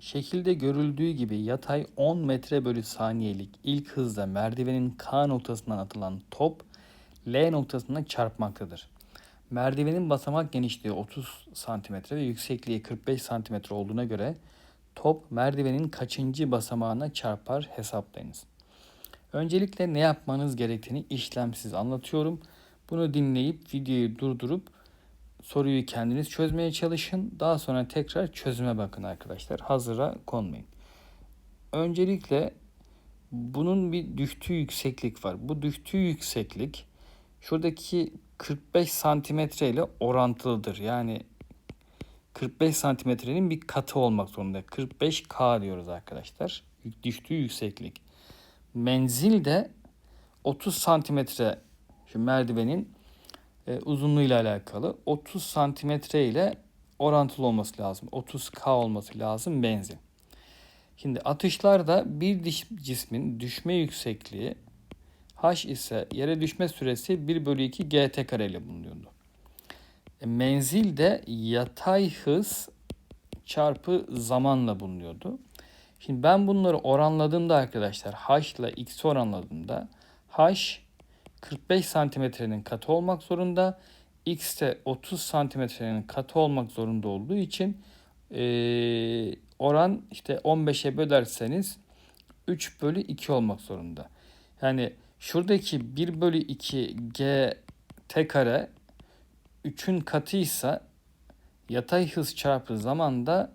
Şekilde görüldüğü gibi yatay 10 metre bölü saniyelik ilk hızla merdivenin K noktasından atılan top L noktasına çarpmaktadır. Merdivenin basamak genişliği 30 cm ve yüksekliği 45 cm olduğuna göre top merdivenin kaçıncı basamağına çarpar hesaplayınız. Öncelikle ne yapmanız gerektiğini işlemsiz anlatıyorum. Bunu dinleyip videoyu durdurup soruyu kendiniz çözmeye çalışın. Daha sonra tekrar çözüme bakın arkadaşlar. Hazıra konmayın. Öncelikle bunun bir düştüğü yükseklik var. Bu düştüğü yükseklik şuradaki 45 santimetre ile orantılıdır. Yani 45 santimetrenin bir katı olmak zorunda. 45K diyoruz arkadaşlar. Düştüğü yükseklik. Menzil de 30 santimetre şu merdivenin e, uzunluğuyla alakalı. 30 santimetre ile orantılı olması lazım. 30K olması lazım menzil. Şimdi atışlarda bir diş cismin düşme yüksekliği h ise yere düşme süresi 1 bölü 2 gt kare ile bulunuyordu. E, menzil de yatay hız çarpı zamanla bulunuyordu. Şimdi ben bunları oranladığımda arkadaşlar h ile x oranladığımda h 45 santimetrenin katı olmak zorunda. X de 30 santimetrenin katı olmak zorunda olduğu için e, oran işte 15'e bölerseniz 3 bölü 2 olmak zorunda. Yani şuradaki 1 bölü 2 g t kare 3'ün katıysa yatay hız çarpı zamanda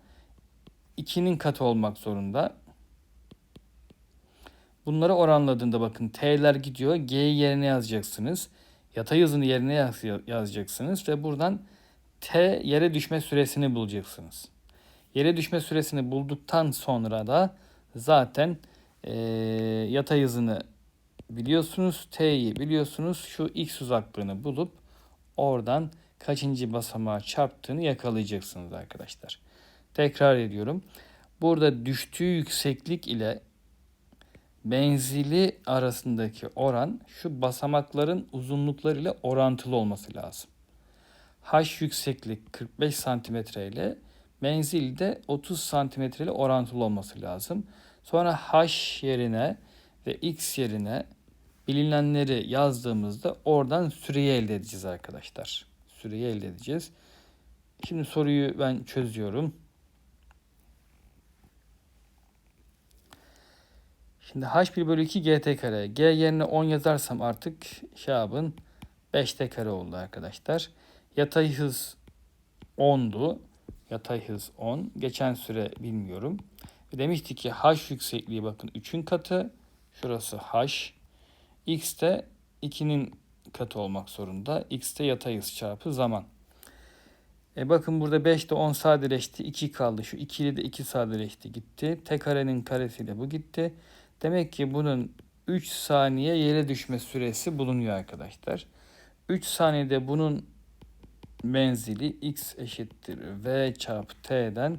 2'nin katı olmak zorunda. Bunları oranladığında bakın t'ler gidiyor. G yerine yazacaksınız. Yatay hızını yerine yaz, yazacaksınız ve buradan t yere düşme süresini bulacaksınız. Yere düşme süresini bulduktan sonra da zaten e, yatay hızını biliyorsunuz. T'yi biliyorsunuz. Şu x uzaklığını bulup oradan kaçıncı basamağa çarptığını yakalayacaksınız arkadaşlar. Tekrar ediyorum. Burada düştüğü yükseklik ile menzili arasındaki oran şu basamakların uzunlukları ile orantılı olması lazım. H yükseklik 45 cm ile menzil de 30 cm ile orantılı olması lazım. Sonra H yerine ve X yerine bilinenleri yazdığımızda oradan süreyi elde edeceğiz arkadaşlar. Süreyi elde edeceğiz. Şimdi soruyu ben çözüyorum. Şimdi h1 bölü 2 gt kare. G yerine 10 yazarsam artık şabın 5t kare oldu arkadaşlar. Yatay hız 10'du. Yatay hız 10. Geçen süre bilmiyorum. Demiştik ki h yüksekliği bakın 3'ün katı. Şurası h. x de 2'nin katı olmak zorunda. x de yatay hız çarpı zaman. E bakın burada 5 de 10 sadeleşti. 2 kaldı. Şu 2 ile de 2 sadeleşti gitti. T karenin karesiyle bu gitti. Demek ki bunun 3 saniye yere düşme süresi bulunuyor arkadaşlar. 3 saniyede bunun menzili x eşittir v çarpı t'den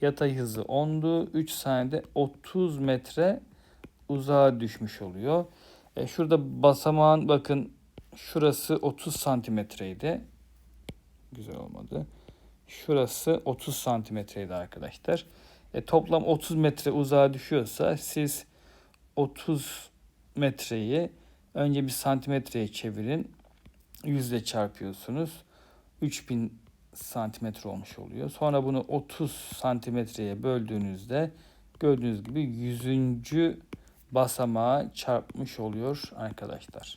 yatay hızı 10'du. 3 saniyede 30 metre uzağa düşmüş oluyor. E şurada basamağın bakın şurası 30 santimetreydi. Güzel olmadı. Şurası 30 santimetreydi arkadaşlar. E toplam 30 metre uzağa düşüyorsa siz 30 metreyi önce bir santimetreye çevirin. Yüzle çarpıyorsunuz. 3000 santimetre olmuş oluyor. Sonra bunu 30 santimetreye böldüğünüzde gördüğünüz gibi 100. basamağa çarpmış oluyor arkadaşlar.